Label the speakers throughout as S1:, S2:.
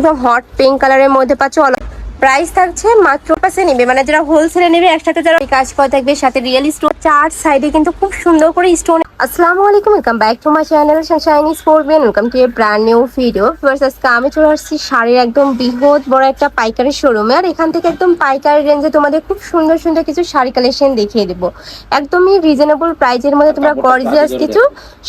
S1: একদম hot pink কালারের মধ্যে পাচ্ছ প্রাইস থাকছে মাত্র পাশে নেবে। মানে যারা হোলসেলে নেবে একসাথে যারা কাজ করে থাকবে সাথে রিয়েল স্টোন চার সাইডে কিন্তু খুব সুন্দর করে স্টোন আসসালামু আলাইকুম welcome back to my channel sunshiny স্পোর্টবেন welcome to a brand new video first আজকে আমি চলে আসছি শাড়ির একদম বৃহৎ বড় একটা পাইকারি শোরুমে আর এখান থেকে একদম পাইকারি রেঞ্জে তোমাদের খুব সুন্দর সুন্দর কিছু শাড়ি কালেকশন দেখিয়ে দেবো। একদমই রিজনেবল প্রাইজের মধ্যে তোমরা গর্জিয়াস কিছু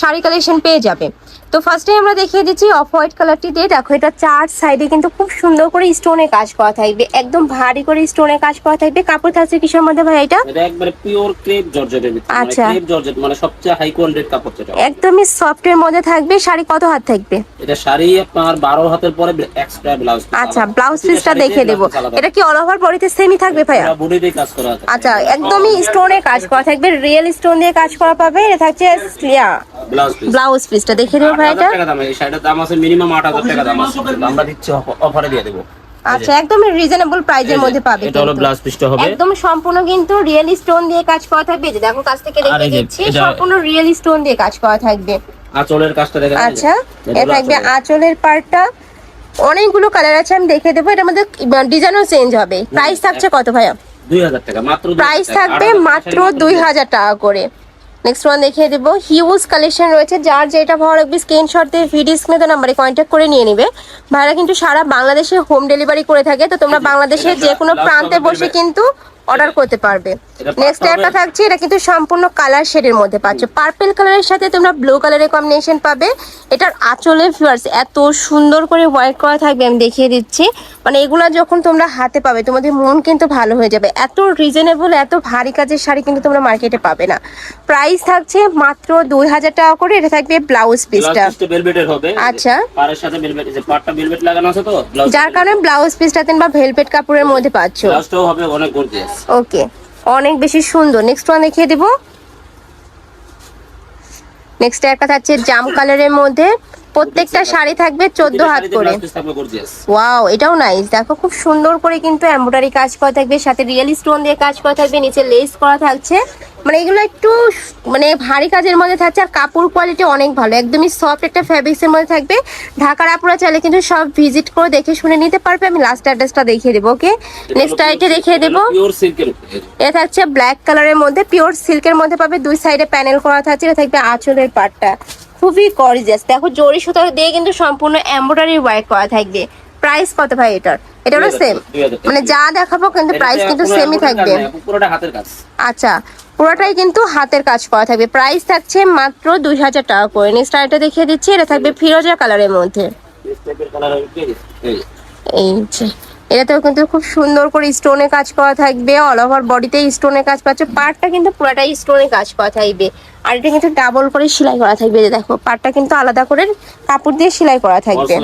S1: শাড়ি কালেকশন পেয়ে যাবে। তো ফার্স্টে আমরা দেখিয়ে দিচ্ছি অফ হোয়াইট কালারটি দিয়ে। দেখো এটা চার সাইডে কিন্তু খুব সুন্দর করে স্টোনে কাজ করা থাকবে। একদম ভারী করে স্টোনে কাজ করা থাকবে। কাপড় থাকছে কিসের মধ্যে ভাই এটা?
S2: এটা একবারে পিওর ক্রেপ জর্জেটের ভিতরে মানে
S1: আচ্ছা।
S2: ক্রেপ জর্জেট মানে সবচেয়ে হাই কোয়ালিটির কাপড় যেটা।
S1: একদমই সফটের মধ্যে থাকবে। শাড়ি কত হাত থাকবে?
S2: এটা শাড়ি আপনার 12 হাতের পরে এক্সট্রা ব্লাউজ
S1: আচ্ছা ব্লাউজ পিসটা দেখে দেবো। এটা কি অল ওভার বডিতে সেমই থাকবে ভাইয়া?
S2: বডিতে কাজ করা আছে।
S1: আচ্ছা একদমই স্টোনে কাজ করা থাকবে। রিয়েল স্টোন দিয়ে কাজ করা পাবে। এটা থাকছে ইয়া
S2: ব্লাউজ
S1: পিসটা দেখে দেবো ভাই এটা
S2: দাম এই শাড়িটার দাম আছে মিনিমাম 8000 টাকা দাম আছে। আমরা দিচ্ছি অফারে দিয়ে দেব।
S1: আচ্ছা একদমই রিজনেবল প্রাইজের মধ্যে পাবে
S2: এটা হলো ব্লাউজ পিসটা হবে।
S1: একদম সম্পূর্ণ কিন্তু রিয়েল স্টোন দিয়ে কাজ করা থাকবে। যে দেখো কাছ থেকে দেখে দিচ্ছি সম্পূর্ণ রিয়েল স্টোন দিয়ে কাজ করা থাকবে।
S2: আঁচলের কাজটা দেখেন
S1: আচ্ছা
S2: এটা
S1: থাকবে
S2: আঁচলের।
S1: পার্টটা অনেকগুলো কালার আছে আমি দেখে দেবো। এটার মধ্যে ডিজাইনও চেঞ্জ হবে। প্রাইস থাকছে কত ভাইয়া?
S2: 2000 টাকা মাত্র
S1: প্রাইস থাকবে মাত্র
S2: শাড়ি
S1: দুই হাজার টাকা করে। নেক্সট ওয়ান দেখিয়ে দেবো। হিউজ কালেকশন রয়েছে, যার যেটা ভালো লাগবে স্ক্রিনশট দিয়ে ভিডিও স্ক্রিনে তো নাম্বারে কন্ট্যাক্ট করে নিয়ে নিবে। ভাইরা কিন্তু সারা বাংলাদেশে হোম ডেলিভারি করে থাকে, তো তোমরা বাংলাদেশের যে কোনো প্রান্তে বসে কিন্তু অর্ডার করতে পারবে। নেক্সট একটা থাকছে এটা কিন্তু সম্পূর্ণ কালার শেডের মধ্যে পাচ্ছ। পার্পল কালারের সাথে তোমরা ব্লু কালারের কম্বিনেশন পাবে। এটার আঁচলে ফিওয়ার্স এত সুন্দর করে হোয়াইট করা থাকবে আমি দেখিয়ে দিচ্ছি। মানে এগুলো যখন তোমরা হাতে পাবে তোমাদের মন কিন্তু ভালো হয়ে যাবে। এত রিজনেবল এত ভারী কাজের শাড়ি কিন্তু তোমরা মার্কেটে পাবে না। প্রাইস থাকছে মাত্র দুই হাজার টাকা করে এটা থাকবে ব্লাউজ পিসটা আচ্ছা। যার কারণে ব্লাউজ পিসটা বা ভেলভেট কাপড়ের মধ্যে পাচ্ছ।
S2: হবে অনেক গর্জিয়াস
S1: ওকে অনেক বেশি সুন্দর। নেক্সট ওয়ান দেখিয়ে দেব। নেক্সট একটা থাকছে জাম কালারের মধ্যে। প্রত্যেকটা শাড়ি থাকবে চোদ্দ হাত করে। ওয়াও এটাও নাইস দেখো খুব সুন্দর করে কিন্তু এমব্রয়ডারি কাজ করা থাকবে সাথে রিয়েল স্টোন দিয়ে কাজ করা থাকবে নিচে লেস করা থাকছে। মানে এগুলো একটু মানে ভারী কাজের মধ্যে থাকছে আর কাপড় কোয়ালিটি অনেক ভালো। একদমই সফট একটা ফ্যাব্রিক্স এর মধ্যে থাকবে। ঢাকার আপুরা চাইলে কিন্তু সব ভিজিট করে দেখে শুনে নিতে পারবে। আমি লাস্ট অ্যাড্রেসটা দেখিয়ে দেবো ওকে নেক্সট আইটে দেখিয়ে দেবো। এটা থাকছে ব্ল্যাক কালারের মধ্যে। পিওর সিল্কের মধ্যে পাবে দুই সাইডে প্যানেল করা থাকছে। এটা থাকবে আঁচলের পাটটা। খুবই গর্জিয়াস দেখো জরি সুতা দিয়ে কিন্তু সম্পূর্ণ এমব্রয়ডারি ওয়ার্ক করা থাকবে। প্রাইস কত ভাই এটার? এটারও সেম মানে যা দেখাবো কিন্তু প্রাইস কিন্তু সেমই থাকবে।
S2: পুরোটা হাতের কাজ।
S1: আচ্ছা। পুরোটাই কিন্তু হাতের কাজ করা থাকবে। প্রাইস থাকছে মাত্র দুই হাজার টাকা করে। নেক্সট আরেকটা দেখিয়ে দিচ্ছি এটা থাকবে ফিরোজা কালারের মধ্যে।
S2: এই যে।
S1: এটাতেও কিন্তু খুব সুন্দর করে স্টোনে কাজ করা থাকবে। অল ওভার বডিতে স্টোনে কাজ পাচ্ছ। পার্টটা কিন্তু পুরোটাই স্টোনে কাজ করা থাকবে। আর এটা কিন্তু ডাবল করে সেলাই করা থাকবে। দেখো পার্টটা কিন্তু আলাদা করে কাপড় দিয়ে সেলাই করা থাকবে।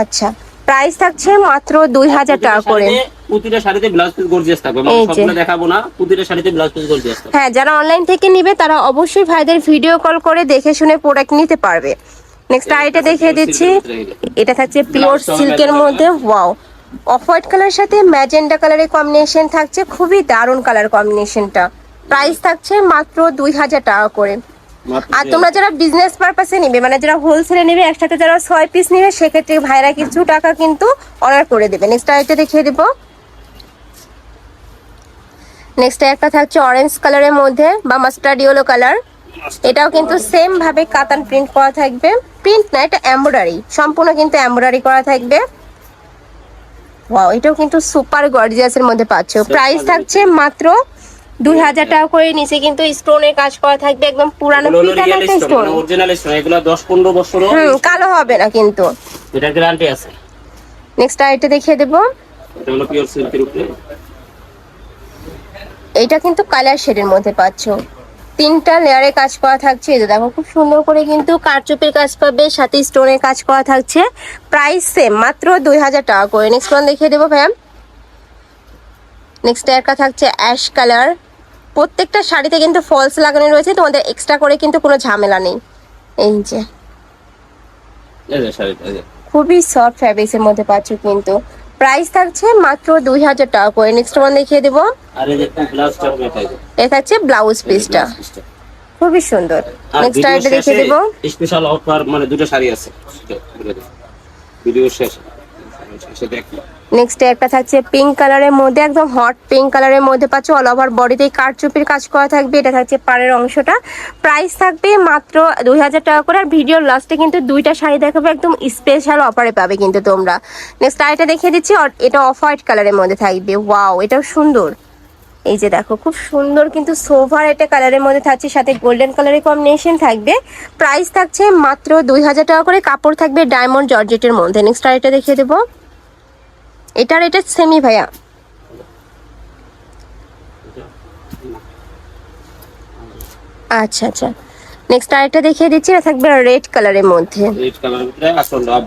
S1: আচ্ছা। প্রাইস থাকছে মাত্র দুই হাজার টাকা করে।
S2: প্রতিটা শাড়িতে ব্লাউজ পিস গর্জিয়াস থাকবে। মানে সবগুলো দেখাবো না প্রতিটা শাড়িতে ব্লাউজ পিস গর্জিয়াস থাকবে।
S1: হ্যাঁ যারা অনলাইন থেকে নিবে তারা অবশ্যই ভাইদের ভিডিও কল করে দেখে শুনে প্রোডাক্ট নিতে পারবে। নেক্সট আইটা দেখিয়ে দিচ্ছি। এটা থাকছে পিওর সিল্কের মধ্যে। ওয়াও অফ হোয়াইট কালারের সাথে ম্যাজেন্ডা কালারের কম্বিনেশন থাকছে। খুবই দারুণ কালার কম্বিনেশনটা প্রাইস থাকছে মাত্র দুই হাজার টাকা করে। আর তোমরা যারা বিজনেস পারপাসে নিবে মানে যারা হোলসেলে নিবে একসাথে যারা ছয় পিস নিবে সেক্ষেত্রে ভাইরা কিছু টাকা কিন্তু অর্ডার করে দেবে। নেক্সট আইটা দেখিয়ে দেবো। নেক্সট একটা থাকছে অরেঞ্জ কালারের মধ্যে বা মাস্টার্ড ইয়েলো কালার এটাও কিন্তু সেম ভাবে কাতান প্রিন্ট করা থাকবে। প্রিন্ট না এটা এমব্রয়ডারি সম্পূর্ণ কিন্তু এমব্রয়ডারি করা থাকবে। ওয়াও এটাও কিন্তু সুপার গর্জিয়াসের মধ্যে পাচ্ছ। প্রাইস থাকছে মাত্র দুই হাজার টাকা করে নিচে কিন্তু স্টোনের কাজ করা থাকবে একদম পুরানো স্টোন
S2: মানে original এগুলো 10 15 বছরও
S1: হুম কালো হবে না কিন্তু।
S2: এটার গ্যারান্টি আছে।
S1: নেক্সট আইটা দেখিয়ে দেবো।
S2: এটা হলো পিওর সিল্কের উপরে।
S1: এইটা কিন্তু কালার শেডের মধ্যে পাচ্ছ। তিনটা লেয়ারে কাজ করা থাকছে এই দেখো খুব সুন্দর করে কিন্তু কারচুপির কাজ পাবে সাথে স্টোনের কাজ করা থাকছে। প্রাইস সেম মাত্র দুই হাজার টাকা করে। নেক্সট ওয়ান দেখিয়ে দেবো ভ্যাম নেক্সট একটা থাকছে অ্যাশ কালার প্রত্যেকটা শাড়িতে কিন্তু ফলস লাগানো রয়েছে তোমাদের এক্সট্রা করে কিন্তু কোনো ঝামেলা নেই। এই যে। খুবই সফট ফ্যাব্রিক্সের মধ্যে পাচ্ছ কিন্তু। প্রাইস থাকছে মাত্র দুই হাজার টাকা করে। নেক্সট ওয়ান দেখিয়ে দেবো।
S2: এটা
S1: থাকছে ব্লাউজ পিসটা খুবই সুন্দর। নেক্সট আইটা দেখিয়ে দেবো।
S2: স্পেশাল অফার মানে দুটো শাড়ি আছে। ভিডিও শেষে। সে দেখল
S1: নেক্সট একটা থাকছে পিঙ্ক কালারের মধ্যে, একদম হট পিঙ্ক কালারের মধ্যে পাচ্ছ অল ওভার বডিতে কারচুপির কাজ করা থাকবে, এটা থাকছে পাড়ের অংশটা। প্রাইস থাকবে মাত্র দুই হাজার টাকা করে, আর ভিডিওর লাস্টে কিন্তু দুইটা শাড়ি দেখাবে, একদম স্পেশাল অফারে পাবে কিন্তু তোমরা। নেক্সট আরেকটা দেখিয়ে দিচ্ছি এটা অফ হোয়াইট কালারের মধ্যে থাকবে ওয়াও এটাও সুন্দর। এই যে দেখো, খুব সুন্দর কিন্তু সোভার একটা কালারের মধ্যে থাকছে, সাথে গোল্ডেন কালারের কম্বিনেশন থাকবে। প্রাইস থাকছে মাত্র দুই হাজার টাকা করে, কাপড় থাকবে ডায়মন্ড জর্জেটের মধ্যে। নেক্সট আরেকটা দেখিয়ে দেবো। এটার এটা সেমি ভাইয়া। আচ্ছা আচ্ছা। নেক্সট আরেকটা দেখিয়ে দিচ্ছি এটা থাকবে রেড কালারের মধ্যে।
S2: রেড কালারের ভিতরে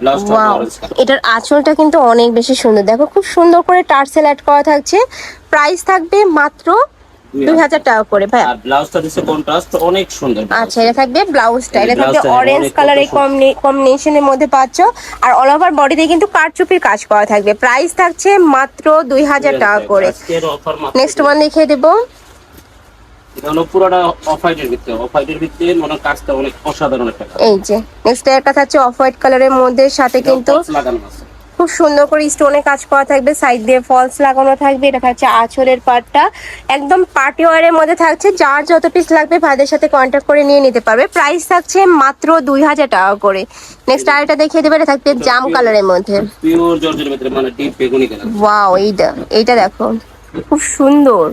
S2: ব্লাউজ অরেঞ্জ
S1: এটার আঁচলটা কিন্তু অনেক বেশি সুন্দর। দেখো খুব সুন্দর করে টার্সেল অ্যাড করা থাকছে। প্রাইস থাকবে মাত্র দুই হাজার। টাকা করে ভাইয়া।
S2: আর ব্লাউজটা দিচ্ছে কন্ট্রাস্ট অনেক সুন্দর
S1: আচ্ছা এটা থাকবে ব্লাউজটা এটা থাকবে অরেঞ্জ
S2: কত
S1: কম্বিনেশনের মধ্যে পাচ্ছ। আর অল ওভার বডিতে কিন্তু কারচুপির কাজ করা থাকবে। প্রাইস থাকছে মাত্র দুই হাজার টাকা করে। নেক্সট ওয়ান দেখিয়ে দেবো।
S2: এটা হলো পুরোটা অফ হোয়াইটের ভিতরে। অফ হোয়াইটের ভিতরে মনে কাজটা অনেক অসাধারণ একটা
S1: এই যে নেক্সট একটা থাকছে অফ হোয়াইট কালারের মধ্যে সাথে কিন্তু
S2: লাগানো আছে।
S1: খুব সুন্দর করে স্টোনে কাজ করা থাকবে সাইড দিয়ে ফলস লাগানো থাকবে এটা থাকছে আঁচলের পার্টটা একদম পার্টি ওয়ারের মধ্যে থাকছে যার যত পিস লাগবে ভাইদের সাথে কন্ট্যাক্ট করে নিয়ে নিতে পারবে। প্রাইস থাকছে মাত্র দুই হাজার টাকা করে। নেক্সট আরেকটা দেখিয়ে দেবে এটা থাকবে জাম কালারের মধ্যে।
S2: পিওর জর্জের ভিতরে মানে ডিপ বেগুনি কালার
S1: ওয়াও এইটা এইটা দেখো। খুব সুন্দর।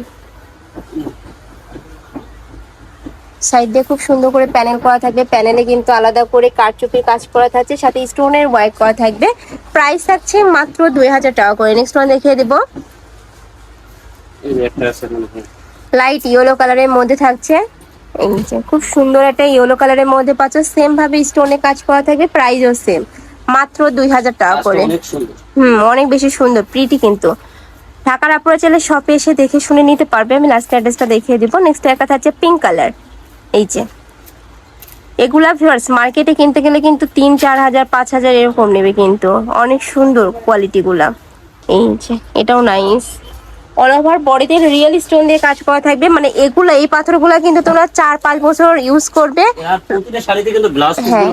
S1: সাইড দিয়ে খুব সুন্দর করে প্যানেল করা থাকবে। প্যানেলে কিন্তু আলাদা করে কারচুপির কাজ করা থাকছে সাথে স্টোনের ওয়ার্ক করা থাকবে। প্রাইস থাকছে মাত্র দুই হাজার টাকা করে। নেক্সট ওয়ান দেখিয়ে দেবো।
S2: মনে
S1: লাইট ইয়েলো কালারের মধ্যে থাকছে। এই যে খুব সুন্দর একটা ইয়েলো কালারের মধ্যে পাচ্ছ। সেম ভাবে স্টোনে কাজ করা থাকবে প্রাইসও সেম মাত্র দুই হাজার টাকা করে। হুম অনেক বেশি সুন্দর প্রিটি কিন্তু। ঢাকার আপনারা চাইলে শপে এসে দেখে শুনে নিতে পারবে। আমি লাস্ট অ্যাড্রেসটা দেখিয়ে দিব। নেক্সট একটা থাকছে পিঙ্ক কালার এই যে। এগুলা ভিউয়ার্স মার্কেটে কিনতে গেলে কিন্তু তিন চার হাজার পাঁচ হাজার এরকম নেবে কিন্তু। অনেক সুন্দর কোয়ালিটিগুলা এই যে এটাও নাইস অল ওভার বডিতে রিয়েল স্টোন দিয়ে কাজ করা থাকবে। মানে এগুলো এই পাথরগুলা কিন্তু তোমরা চার পাঁচ বছর ইউজ করবে।
S2: ব্লাউজ
S1: হ্যাঁ।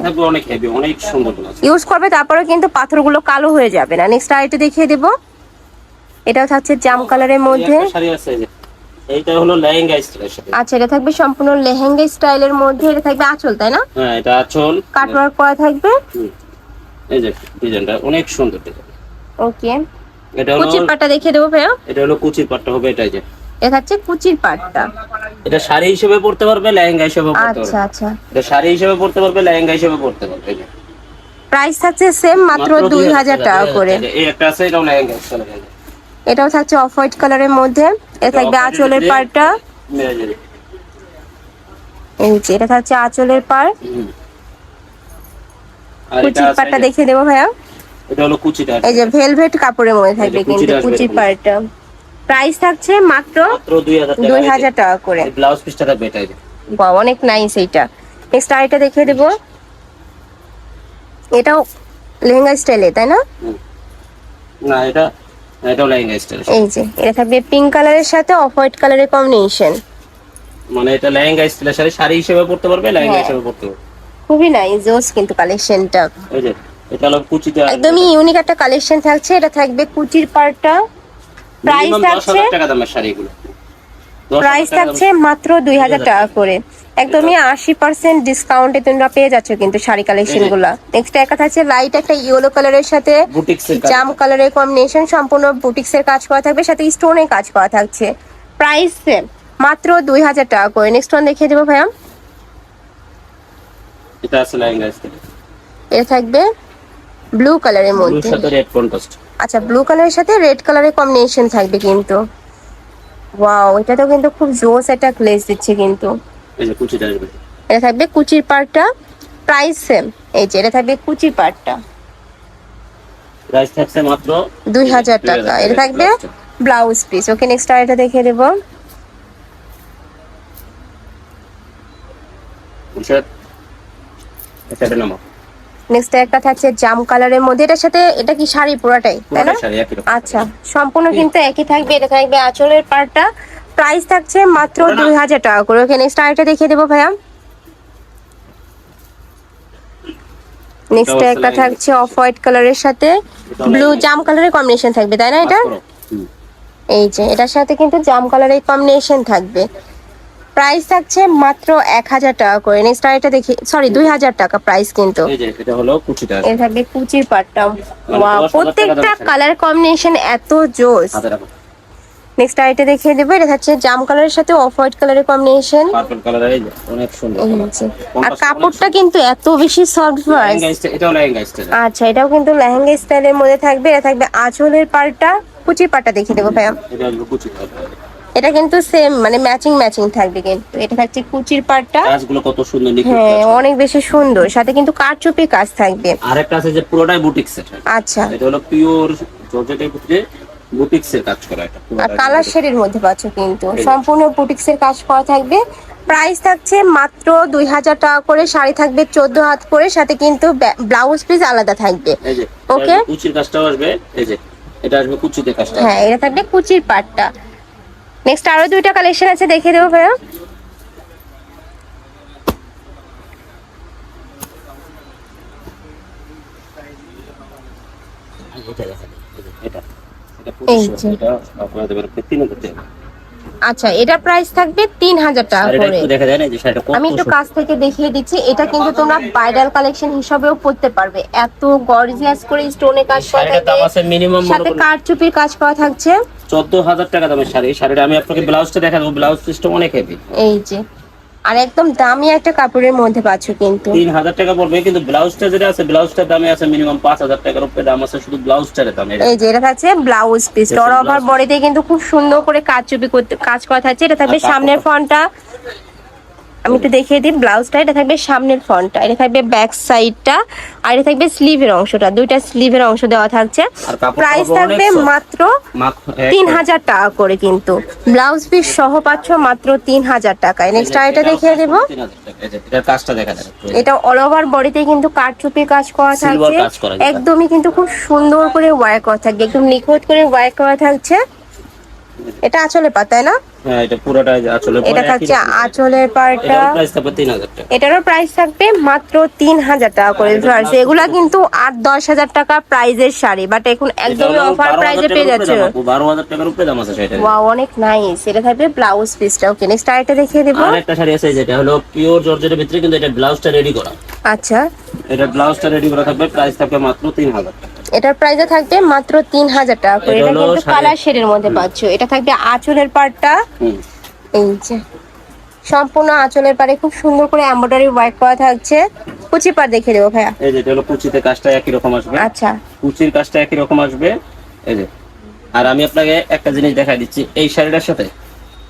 S1: ইউজ করবে তারপরে কিন্তু পাথরগুলো কালো হয়ে যাবে না। নেক্সট আরেকটা দেখিয়ে দেবো। এটাও থাকছে জাম কালারের মধ্যে।
S2: আছে এইটা হলো লেহেঙ্গা স্টাইলের সাথে।
S1: আচ্ছা এটা থাকবে সম্পূর্ণ লেহেঙ্গা স্টাইলের মধ্যে এটা থাকবে আঁচল তাই না?
S2: হ্যাঁ এটা আঁচল।
S1: কাটওয়ার্ক করা থাকবে।
S2: এই যে ডিজাইনটা অনেক সুন্দর ডিজাইন।
S1: ওকে।
S2: এটা হলো
S1: কুচির পাটটা দেখিয়ে দেবো ভাইয়া।
S2: এটা হলো কুচির পাটটা হবে এটাই যে।
S1: এটা থাকছে কুচির পাটটা।
S2: এটা শাড়ি হিসেবে পড়তে পারবে লেহেঙ্গা হিসেবে পড়তে
S1: আচ্ছা
S2: পারবে।
S1: আচ্ছা
S2: এটা শাড়ি হিসেবে পড়তে পারবে লেহেঙ্গা হিসেবে পড়তে পারবে
S1: প্রাইস থাকছে সেম মাত্র দুই হাজার টাকা করে।
S2: এই একটা আছে এটাও লেহেঙ্গা স্টাইলের।
S1: এটাও থাকছে অফ হোয়াইট কালারের মধ্যে। এটা থাকবে আঁচলের
S2: মেরুনের।
S1: এই যে এটা থাকছে আঁচলের পার কুচির পাটটা দেখিয়ে দেবো ভাইয়া।
S2: এটা হলো কুচিটা
S1: এই যে ভেলভেট কাপড়ের মধ্যে থাকবে কিন্তু কুচির। পাটটা প্রাইস থাকছে মাত্র
S2: দুই হাজার টাকা।
S1: করে।
S2: ব্লাউজ পিসটা থাকবে যে।
S1: অনেক নাইস এইটা। নেক্সট আরেকটা দেখিয়ে দেবো। এটাও লেহেঙ্গা স্টাইলে তাই না?
S2: না এটা এটাও লেহেঙ্গা স্টাইল
S1: এই যে এটা থাকবে পিঙ্ক কালারের সাথে অফ হোয়াইট কালারের কম্বিনেশন
S2: মানে এটা লেহেঙ্গা স্টাইলের শাড়ি শাড়ি হিসেবে পড়তে পারবে লেহেঙ্গা
S1: হ্যাঁ।
S2: হিসেবে পড়তে পারবে?
S1: খুবই নাইস জোস কিন্তু কালেকশনটা
S2: এই যে এটা হলো কুচিতে
S1: একদমই ইউনিক একটা কালেকশন থাকছে এটা থাকবে কুচির পার্টটা প্রাইস থাকছে
S2: হাজার টাকা দামের শাড়িগুলো।
S1: প্রাইস থাকছে মাত্র দুই হাজার টাকা করে। একদমই আশি পার্সেন্ট ডিসকাউন্টে তোমরা পেয়ে যাচ্ছ কিন্তু শাড়ি কালেকশনগুলা। নেক্সট একটা থাকছে লাইট একটা ইয়েলো কালারের সাথে। জাম কালারের কম্বিনেশন সম্পূর্ণ বুটিক্স এর কাজ করা থাকবে সাথে স্টোনের কাজ করা থাকছে। প্রাইস মাত্র দুই হাজার টাকা করে। নেক্সট ওয়ান দেখিয়ে দেবো ভাইয়া।
S2: এটা আছে লেহেঙ্গা
S1: এটা থাকবে ব্লু কালারের মধ্যে। আচ্ছা ব্লু কালারের সাথে রেড কালারের কম্বিনেশন থাকবে কিন্তু। ওয়াও এটা তো কিন্তু খুব জোস একটা গ্লেজ দিচ্ছে কিন্তু।
S2: এই যে কুচিটা আসবে
S1: এটা থাকবে কুচির পার্টটা প্রাইস সেম এই যে এটা থাকবে কুচির পার্টটা
S2: প্রাইস থাকছে মাত্র
S1: দুই হাজার টাকা। এটা থাকবে ব্লাউজ পিস ওকে নেক্সট আর এটা দেখিয়ে দেবো?
S2: এটা একটা নামো
S1: নেক্সট একটা থাকছে জাম কালারের মধ্যে। এটার সাথে এটা কি শাড়ি পুরাটাই তাই না? আচ্ছা সম্পূর্ণ কিন্তু একই থাকবে এটা থাকবে আঁচলের পার্টটা প্রাইস থাকছে মাত্র দুই হাজার টাকা করে। ওকে নেক্সট আরেকটা দেখিয়ে দেবো ভাইয়া। নেক্সট একটা থাকছে অফ হোয়াইট কালারের সাথে ব্লু জাম কালারের কম্বিনেশন থাকবে তাই না এটা। এই যে এটার সাথে কিন্তু জাম কালারের কম্বিনেশন থাকবে। প্রাইস থাকছে মাত্র এক হাজার টাকা করে। নেক্সট আরেকটা দেখি সরি দুই হাজার টাকা প্রাইস কিন্তু।
S2: এটা হলো কুচিটা।
S1: থাকবে কুচির পাটটা
S2: টাকা
S1: প্রত্যেকটা কালার কম্বিনেশন এত জোস। নেক্সট আরেকটা দেখিয়ে দেবো এটা থাকছে জাম কালারের সাথে অফ হোয়াইট কালারের কম্বিনেশন
S2: পার্পল কালার এই অনেক সুন্দর
S1: এই
S2: colour।
S1: যে। আর কাপড়টা কিন্তু এত বেশি সফট ভার্স
S2: এটাও লেহেঙ্গা স্টাইল
S1: আচ্ছা এটাও কিন্তু লেহেঙ্গা স্টাইলের মধ্যে থাকবে। এটা থাকবে আঁচলের পাড়টা কুচির পাড়টা দেখিয়ে দেবো ভাইয়া।
S2: এটা
S1: এটা কিন্তু সেম মানে ম্যাচিং ম্যাচিং থাকবে কিন্তু। এটা থাকছে কুচির পাড়টা।
S2: কাজগুলো কত সুন্দর নিখুঁত
S1: হ্যাঁ অনেক বেশি সুন্দর। সাথে কিন্তু কারচুপি কাজ থাকবে।
S2: আরেকটা আছে যে পুরোটাই বুটিক সেট
S1: আচ্ছা।
S2: এটা হলো পিওর জর্জেটের ভিতরে বুটিক্সের কাজ করা এটা
S1: আর কালার শেডের মধ্যে পাচ্ছ কিন্তু। সম্পূর্ণ বুটিক্সের কাজ করা থাকবে। প্রাইস থাকছে মাত্র দুই হাজার টাকা করে শাড়ি থাকবে চোদ্দ হাত করে সাথে কিন্তু ব্লাউজ পিস আলাদা থাকবে।
S2: এই যে
S1: Okay.
S2: এটা কুচির কাজটাও আসবে এই যে এটা আসবে কুচিতে কাজটা।
S1: হ্যাঁ এটা থাকবে কুচির পাটটা নেক্সট আরও দুইটা কালেকশন আছে দেখে দেবো ভাইয়া।
S2: এটা এটা এটা এটা এটা এটা। এটা
S1: এটা
S2: এটা
S1: এটা
S2: এটা আপনারা দেবেন তিন হাজার টাকা।
S1: আচ্ছা এটা প্রাইস থাকবে তিন হাজার টাকা করে। আমি একটু কাছ থেকে দেখিয়ে দিচ্ছি এটা কিন্তু তোমরা বাইরাল কালেকশন হিসাবেও পড়তে পারবে। এত গর্জিয়াস করে স্টোনে কাজ করা থাকবে সাথে কারচুপির কাজ করা থাকছে।
S2: চোদ্দ হাজার টাকা দামের শাড়ি। শাড়িটা আমি আপনাকে ব্লাউজটা দেখাবো। ব্লাউজ সিস্টেম অনেক হেভি
S1: এই যে। আর একদম দামি একটা কাপড়ের মধ্যে পাচ্ছ কিন্তু।
S2: তিন হাজার টাকা পড়বে কিন্তু ব্লাউজটা যেটা আছে ব্লাউজটার দামে আছে মিনিমাম পাঁচ হাজার টাকার উপরে দাম আছে শুধু ব্লাউজটার দাম
S1: এই যে এটা থাকছে ব্লাউজ পিস অল ওভার. বডিতে কিন্তু খুব সুন্দর করে কাজ চুপি করতে কাজ করা থাকছে। এটা থাকবে সামনের ফ্রন্টটা। আমি একটু দেখিয়ে দিই ব্লাউজটা এটা থাকবে সামনের ফ্রন্টটা এটা থাকবে ব্যাক সাইডটা আর এটা থাকবে স্লিভের অংশটা দুইটা স্লিভের অংশ দেওয়া থাকছে। প্রাইস থাকবে মাত্র তিন হাজার। টাকা করে কিন্তু। ব্লাউজ পিস সহ পাচ্ছ মাত্র তিন হাজার টাকায় নেক্সট আর এটা দেখিয়ে দেবো। এটা অল ওভার বডিতে কিন্তু কারচুপি কাজ করা থাকছে। একদমই কিন্তু খুব সুন্দর করে ওয়ার্ক করা থাকবে। একদম নিখুঁত করে ওয়ার্ক করা থাকছে। এটা আঁচলে পাতায় না?
S2: এটা পুরোটা আসলে
S1: এটা থাকছে আঁচলের পাড়টা।
S2: এটার প্রাইস থাকবে তিন হাজার টাকা।
S1: এটারও প্রাইস থাকবে মাত্র তিন হাজার টাকা করে ভিউয়ার্স এগুলা কিন্তু আট দশ হাজার টাকা প্রাইজের শাড়ি বাট এখন একদমই অফার প্রাইজে পেয়ে যাচ্ছে।
S2: বারো হাজার টাকার উপরে দাম আছে সেটা
S1: ওয়াও অনেক নাইস এটা থাকবে ব্লাউজ পিসটা ওকে নেক্সট আরেকটা দেখিয়ে দেবো।
S2: শাড়ি আছে যেটা হলো পিওর জর্জেটের ভিতরে কিন্তু এটা ব্লাউজটা রেডি করা।
S1: আচ্ছা।
S2: এটা ব্লাউজটা রেডি করা থাকবে প্রাইস থাকবে মাত্র তিন হাজার টাকা।
S1: এটার প্রাইসে থাকবে মাত্র তিন হাজার টাকা করে।
S2: এটা
S1: কিন্তু কালার শেডের মধ্যে পাচ্ছ। এটা থাকবে আঁচলের পাড়টা। এই যে। সম্পূর্ণ আঁচলের পাড়ে খুব সুন্দর করে এমব্রয়ডারি ওয়ার্ক করা থাকছে। কুচি পাড় দেখে দেবো ভাইয়া।
S2: এই যে এটা হলো কুচিতে কাজটা একই রকম আসবে।
S1: আচ্ছা।
S2: কুচির কাজটা একই রকম আসবে। এই যে। আর আমি আপনাকে একটা জিনিস দেখাই দিচ্ছি। এই শাড়িটার সাথে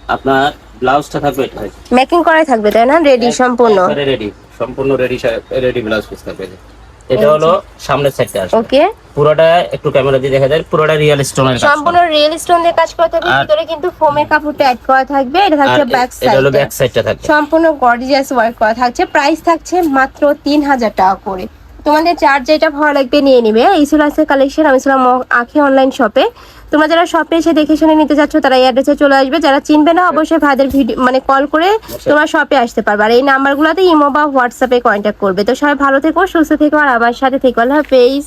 S2: আপনার ব্লাউজটা থাকবে এটা।
S1: মেকিং করাই থাকবে তাই না? রেডি সম্পূর্ণ।
S2: রেডি সম্পূর্ণ রেডি রেডি ব্লাউজ পিস থাকবে। এটা হলো সামনের সাইডটা আসবে।
S1: ওকে।
S2: পুরোটা একটু ক্যামেরা দিয়ে দেখা যায় পুরোটা রিয়েল স্টোনের কাজ
S1: সম্পূর্ণ রিয়েল স্টোন দিয়ে কাজ করা থাকবে ভিতরে কিন্তু ফোমের কাপড়টা অ্যাড করা থাকবে এটা থাকছে ব্যাক
S2: এটা হলো ব্যাক সাইডটা থাকবে।
S1: সম্পূর্ণ গর্জিয়াস ওয়ার্ক করা থাকছে প্রাইস থাকছে মাত্র তিন হাজার টাকা করে। তোমাদের চার্জ যেটা ভালো লাগবে নিয়ে নিবে। এই ছিল আজকে কালেকশন আমি ছিলাম আখি অনলাইন শপে তোমরা যারা শপে এসে দেখে শুনে নিতে চাচ্ছ তারা এই অ্যাড্রেসে চলে আসবে। যারা চিনবে না অবশ্যই ভাইদের ভিডিও মানে কল করে তোমরা শপে আসতে পারবে। আর এই নাম্বারগুলোতে ইমো বা হোয়াটসঅ্যাপে কন্ট্যাক্ট করবে। তো সবাই ভালো থেকো সুস্থ থেকো আর আমার সাথে থেকো। আল্লাহ হাফেজ।